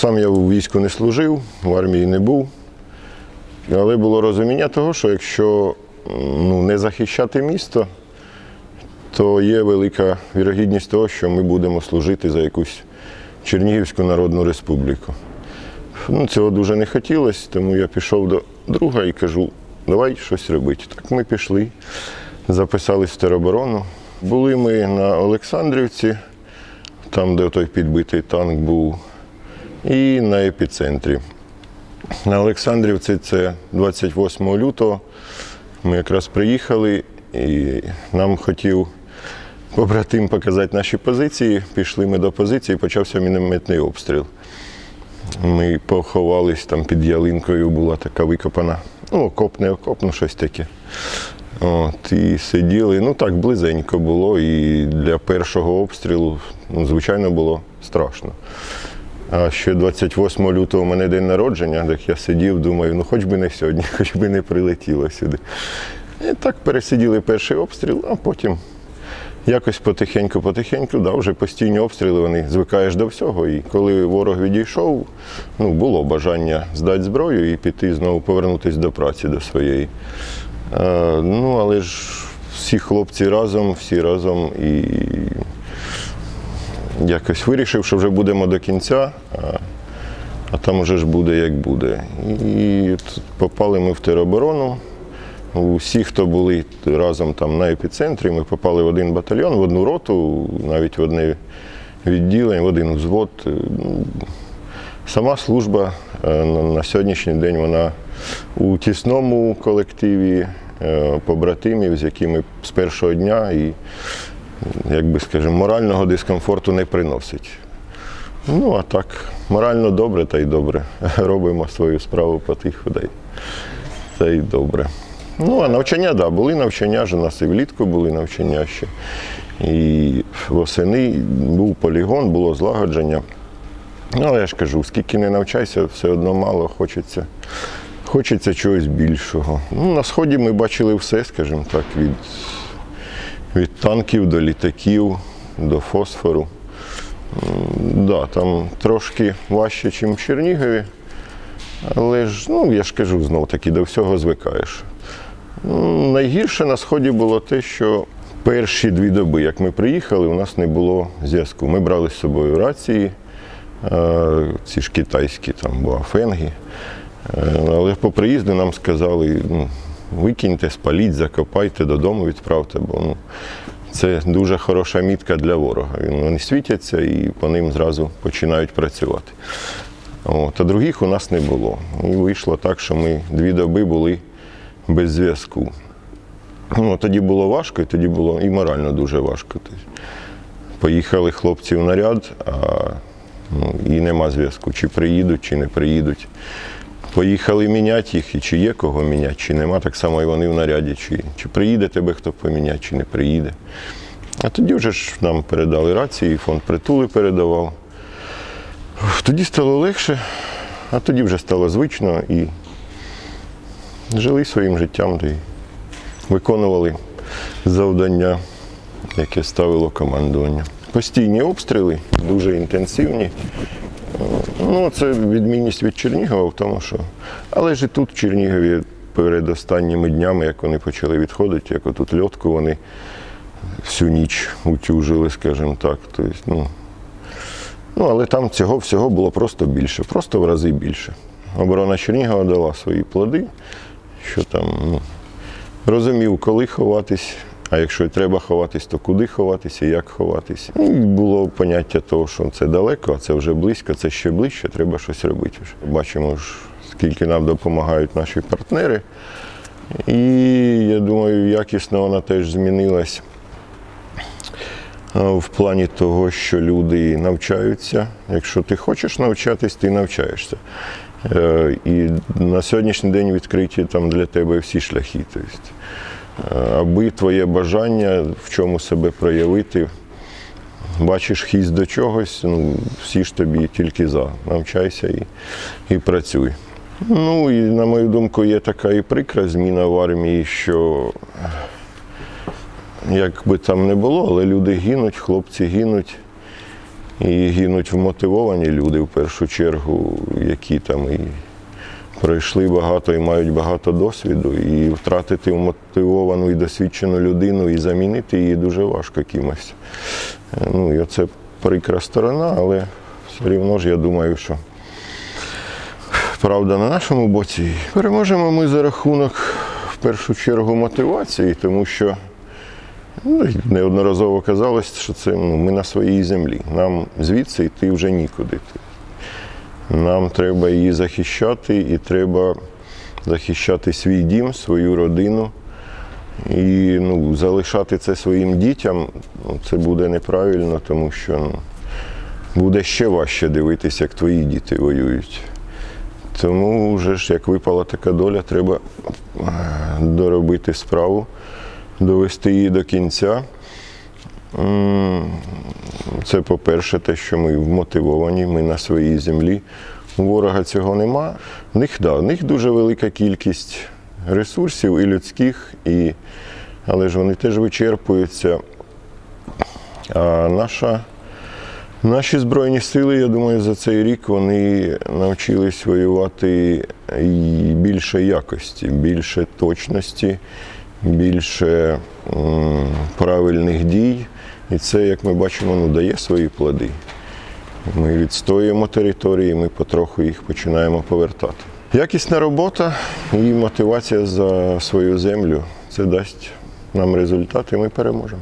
Сам я в війську не служив, в армії не був. Але було розуміння того, що якщо ну, не захищати місто, то є велика вірогідність того, що ми будемо служити за якусь Чернігівську Народну Республіку. Ну, цього дуже не хотілося, тому я пішов до друга і кажу, давай щось робити. Так ми пішли, записались в тероборону. Були ми на Олександрівці, там, де той підбитий танк був, і на епіцентрі. На Олександрівці це 28 лютого. Ми якраз приїхали і нам хотів побратим показати наші позиції. Пішли ми до позиції, почався мінометний обстріл. Ми поховались там під ялинкою, була така викопана, ну, окоп, не окоп, ну щось таке. От, і сиділи, ну так близенько було, і для першого обстрілу, ну, звичайно, було страшно. А ще 28 лютого у мене день народження, так я сидів, думаю, ну хоч би не сьогодні, хоч би не прилетіло сюди. І так пересиділи перший обстріл, а потім якось потихеньку-потихеньку, да, вже постійні обстріли, вони звикаєш до всього. І коли ворог відійшов, ну, було бажання здати зброю і піти знову повернутися до праці до своєї. Е, ну, але ж всі хлопці разом, всі разом і якось вирішив, що вже будемо до кінця, а, там вже ж буде як буде. І попали ми в тероборону. Усі, хто були разом там на епіцентрі, ми попали в один батальйон, в одну роту, навіть в одне відділення, в один взвод. Сама служба е, на на сьогоднішній день вона у тісному колективі е, побратимів, з якими з першого дня і, як би скажемо, морального дискомфорту не приносить. Ну, а так, морально добре, та й добре. Робимо свою справу потиху, та й, та й добре. Ну, а навчання, так, да, були навчання, ж у нас і влітку були навчання ще. І восени був полігон, було злагодження. Ну, але я ж кажу, скільки не навчайся, все одно мало хочеться. Хочеться чогось більшого. Ну, на сході ми бачили все, скажімо так, від, від танків до літаків, до фосфору. Да, там трошки важче, ніж в Чернігові. Але ж, ну, я ж кажу, знов таки, до всього звикаєш. Найгірше на сході було те, що перші дві доби, як ми приїхали, у нас не було зв'язку. Ми брали з собою рації, е, ці ж китайські, там буафенги. Е, Але по приїзду нам сказали, ну, викиньте, спаліть, закопайте, додому відправте, бо ну, це дуже хороша мітка для ворога. Вони світяться і по ним зразу починають працювати. От, а других у нас не було. І вийшло так, що ми дві доби були без зв'язку. Ну, тоді було важко, і тоді було і морально дуже важко. Тобто, Поїхали хлопці в наряд, а ну, і нема зв'язку, чи приїдуть, чи не приїдуть. Поїхали міняти їх, і чи є кого міняти, чи нема, так само і вони в наряді, чи, чи приїде тебе хто поміняти, чи не приїде. А тоді вже ж нам передали рації, фонд притули передавав. Тоді стало легше, а тоді вже стало звично і жили своїм життям й виконували завдання, яке ставило командування. Постійні обстріли, дуже інтенсивні. Ну, це відмінність від Чернігова в тому, що. Але ж і тут, в Чернігові, перед останніми днями, як вони почали відходити, як отут льотку вони всю ніч утюжили, скажімо так. Тобто, ну, ну, але там цього всього було просто більше, просто в рази більше. Оборона Чернігова дала свої плоди, що там ну, розумів, коли ховатись, а якщо треба ховатись, то куди ховатися, як ховатись. І було поняття того, що це далеко, а це вже близько, це ще ближче, треба щось робити. Вже. Бачимо, скільки нам допомагають наші партнери. І я думаю, якісно вона теж змінилась в плані того, що люди навчаються. Якщо ти хочеш навчатись, ти навчаєшся. Е, І на сьогоднішній день відкриті там для тебе всі шляхи. Тобто, аби твоє бажання в чому себе проявити, бачиш хіст до чогось, ну, всі ж тобі тільки за. Навчайся і, і працюй. Ну і на мою думку, є така і прикра зміна в армії, що як би там не було, але люди гинуть, хлопці гинуть. І гинуть вмотивовані люди в першу чергу, які там і пройшли багато і мають багато досвіду. І втратити вмотивовану і досвідчену людину і замінити її дуже важко кимось. Е, Ну, і оце прикра сторона, але все рівно ж я думаю, що правда на нашому боці. Переможемо ми за рахунок в першу чергу мотивації, тому що ну, неодноразово казалось, що це ну, ми на своїй землі. Нам звідси йти вже нікуди. Нам треба її захищати, і треба захищати свій дім, свою родину. І ну, залишати це своїм дітям ну, це буде неправильно, тому що ну, буде ще важче дивитися, як твої діти воюють. Тому вже ж як випала така доля, треба е, доробити справу, довести її до кінця. Це, по-перше, те, що ми вмотивовані, ми на своїй землі. У ворога цього нема. В них, да, в них дуже велика кількість ресурсів і людських, і, але ж вони теж вичерпуються. А наша, наші Збройні сили, я думаю, за цей рік вони навчились воювати і більше якості, більше точності, більше правильних дій. І це, як ми бачимо, ну, дає свої плоди. Ми відстоюємо території, ми потроху їх починаємо повертати. Якісна робота і мотивація за свою землю це дасть нам результат, і ми переможемо.